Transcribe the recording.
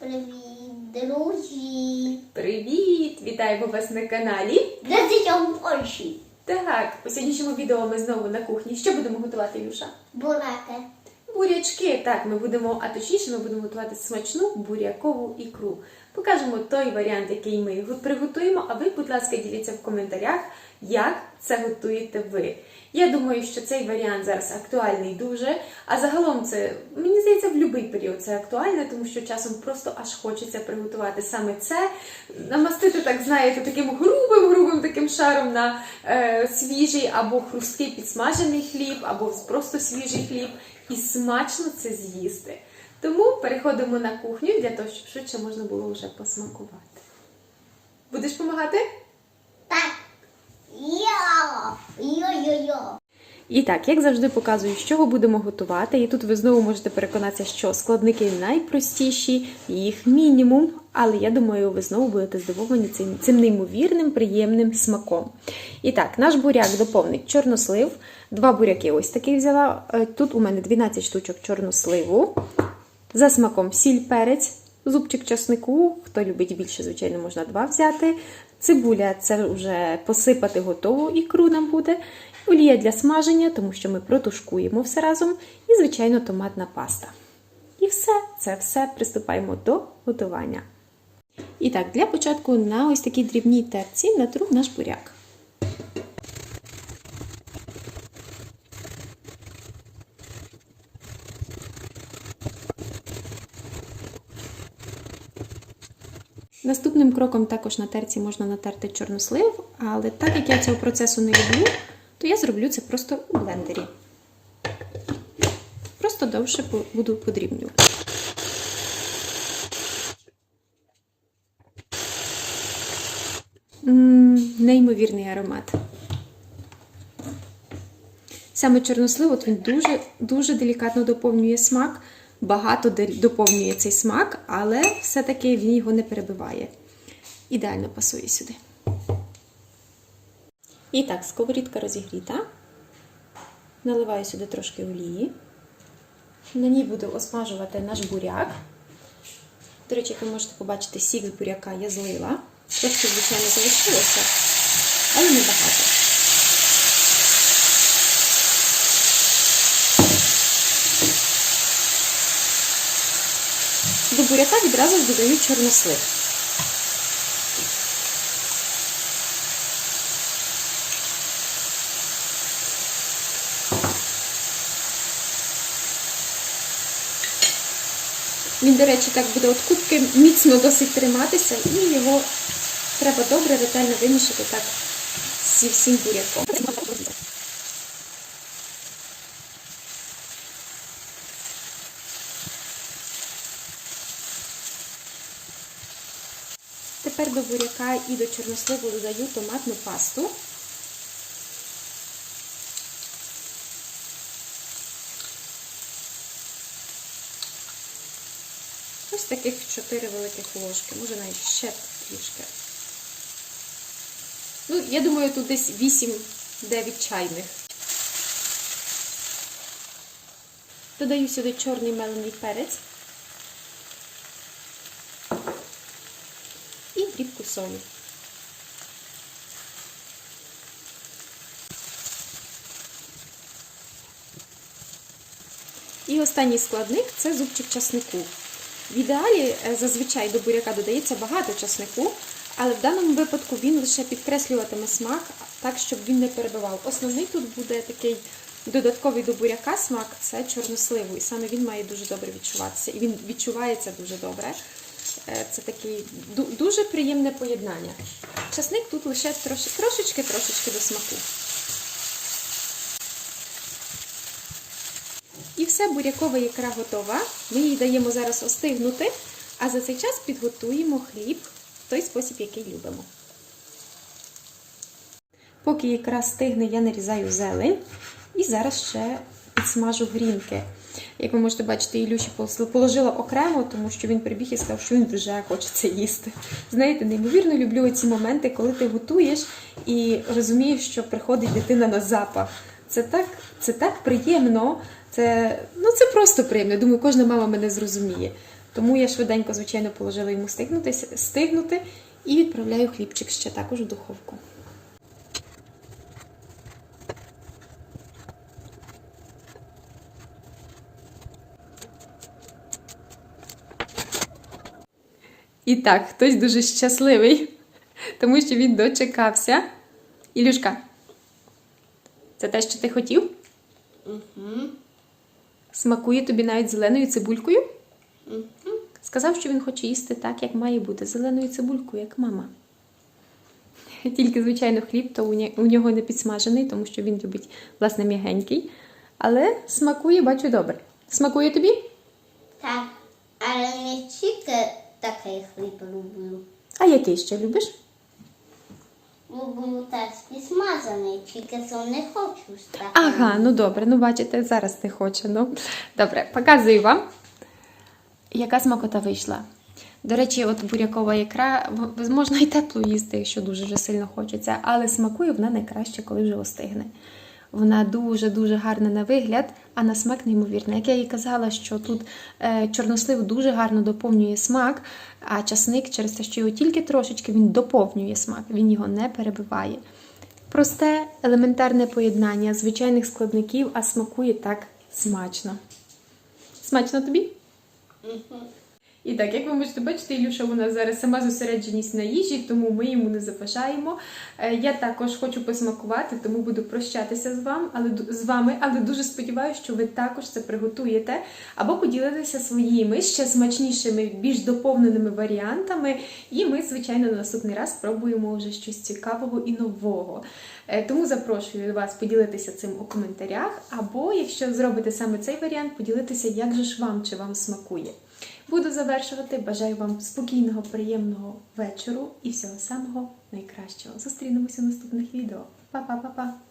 Привіт, друзі! Привіт! Вітаємо вас на каналі. Десятьом Польщі. Так, у сьогоднішньому відео ми знову на кухні. Що будемо готувати, Юша? Бураки. Бурячки. Так, ми будемо, а точніше, ми будемо готувати смачну бурякову ікру. Покажемо той варіант, який ми приготуємо. А ви, будь ласка, діліться в коментарях, як це готуєте ви. Я думаю, що цей варіант зараз актуальний дуже. А загалом це, мені здається, в будь-який період це актуально, тому що часом просто аж хочеться приготувати саме це, намастити, так знаєте, таким грубим, грубим таким шаром на е, свіжий або хрусткий підсмажений хліб, або просто свіжий хліб, і смачно це з'їсти. Тому переходимо на кухню для того, щоб швидше можна було вже посмакувати. Будеш допомагати? І так, як завжди показую, з чого будемо готувати. І тут ви знову можете переконатися, що складники найпростіші, їх мінімум. Але я думаю, ви знову будете здивовані цим, цим неймовірним, приємним смаком. І так, наш буряк доповнить чорнослив. Два буряки ось такий взяла. Е, Тут у мене 12 штучок чорносливу. За смаком сіль, перець, зубчик часнику. Хто любить більше, звичайно, можна два взяти. Цибуля це вже посипати готову ікру нам буде. Олія для смаження, тому що ми протушкуємо все разом. І, звичайно, томатна паста. І все, це все приступаємо до готування. І так, для початку на ось такій дрібній терці натру наш буряк. Наступним кроком також на терці можна натерти чорнослив, але так як я цього процесу не люблю, то я зроблю це просто у блендері. Просто довше буду подрібнювати. Неймовірний аромат. Саме чорнослив, от він дуже, дуже делікатно доповнює смак, багато доповнює цей смак, але все-таки він його не перебиває. Ідеально пасує сюди. І так, сковорідка розігріта. Наливаю сюди трошки олії. На ній буду осмажувати наш буряк. До речі, як ви можете побачити, сік з буряка я злила. Трошки, звичайно, залишилося, але небагато. До буряка відразу ж додаю чорнослив. Він, до речі, так буде от кубки міцно досить триматися, і його треба добре ретельно вимішати так зі всім буряком. Тепер до буряка і до чорносливу додаю томатну пасту. Ось таких 4 великих ложки, може навіть ще трішки. Ну, я думаю, тут десь 8-9 чайних. Додаю сюди чорний мелений перець і дрібку солі. І останній складник це зубчик часнику. В ідеалі е, зазвичай до буряка додається багато часнику, але в даному випадку він лише підкреслюватиме смак, так, щоб він не перебивав. Основний тут буде такий додатковий до буряка смак це чорносливу, і саме він має дуже добре відчуватися. І він відчувається дуже добре. Е, Це такий дуже приємне поєднання. Часник тут лише трошечки-трошечки до смаку. І все, бурякова ікра готова. Ми їй даємо зараз остигнути, а за цей час підготуємо хліб в той спосіб, який любимо. Поки ікра стигне, я нарізаю зелень і зараз ще підсмажу грінки. Як ви можете бачити, Ілюші положила окремо, тому що він прибіг і сказав, що він вже хоче це їсти. Знаєте, неймовірно люблю ці моменти, коли ти готуєш і розумієш, що приходить дитина на запах. Це так, це так приємно. Це, ну, це просто приємно. Думаю, кожна мама мене зрозуміє. Тому я швиденько, звичайно, положила йому стигнути, стигнути і відправляю хлібчик ще також в духовку. І так, хтось дуже щасливий, тому що він дочекався. Ілюшка, це те, що ти хотів? Угу. Смакує тобі навіть зеленою цибулькою? Угу. Сказав, що він хоче їсти так, як має бути, зеленою цибулькою, як мама. Тільки, звичайно, хліб то у нього не підсмажений, тому що він любить, власне, м'ягенький. Але смакує, бачу, добре. Смакує тобі? Так, але не тільки такий хліб люблю. А який ще любиш? Люблю теж підсмажений, тільки то не хочу з таким. Ага, ну добре, ну бачите, зараз не хоче. Ну добре, показую вам, яка смакота вийшла. До речі, от бурякова ікра можна і теплу їсти, якщо дуже вже сильно хочеться, але смакує вона найкраще, коли вже остигне. Вона дуже-дуже гарна на вигляд, а на смак неймовірна. Як я і казала, що тут е, чорнослив дуже гарно доповнює смак, а часник через те, що його тільки трошечки він доповнює смак, він його не перебиває. Просте, елементарне поєднання звичайних складників, а смакує так смачно. Смачно тобі? І так, як ви можете бачити, Ілюша у нас зараз сама зосередженість на їжі, тому ми йому не заважаємо. Е, Я також хочу посмакувати, тому буду прощатися з вами, але з вами, але дуже сподіваюся, що ви також це приготуєте або поділитеся своїми ще смачнішими, більш доповненими варіантами. І ми, звичайно, на наступний раз спробуємо вже щось цікавого і нового. Е, Тому запрошую вас поділитися цим у коментарях, або якщо зробите саме цей варіант, поділитися, як же ж вам чи вам смакує. Буду завершувати. Бажаю вам спокійного, приємного вечору і всього самого найкращого. Зустрінемося в наступних відео. Па-па-па-па!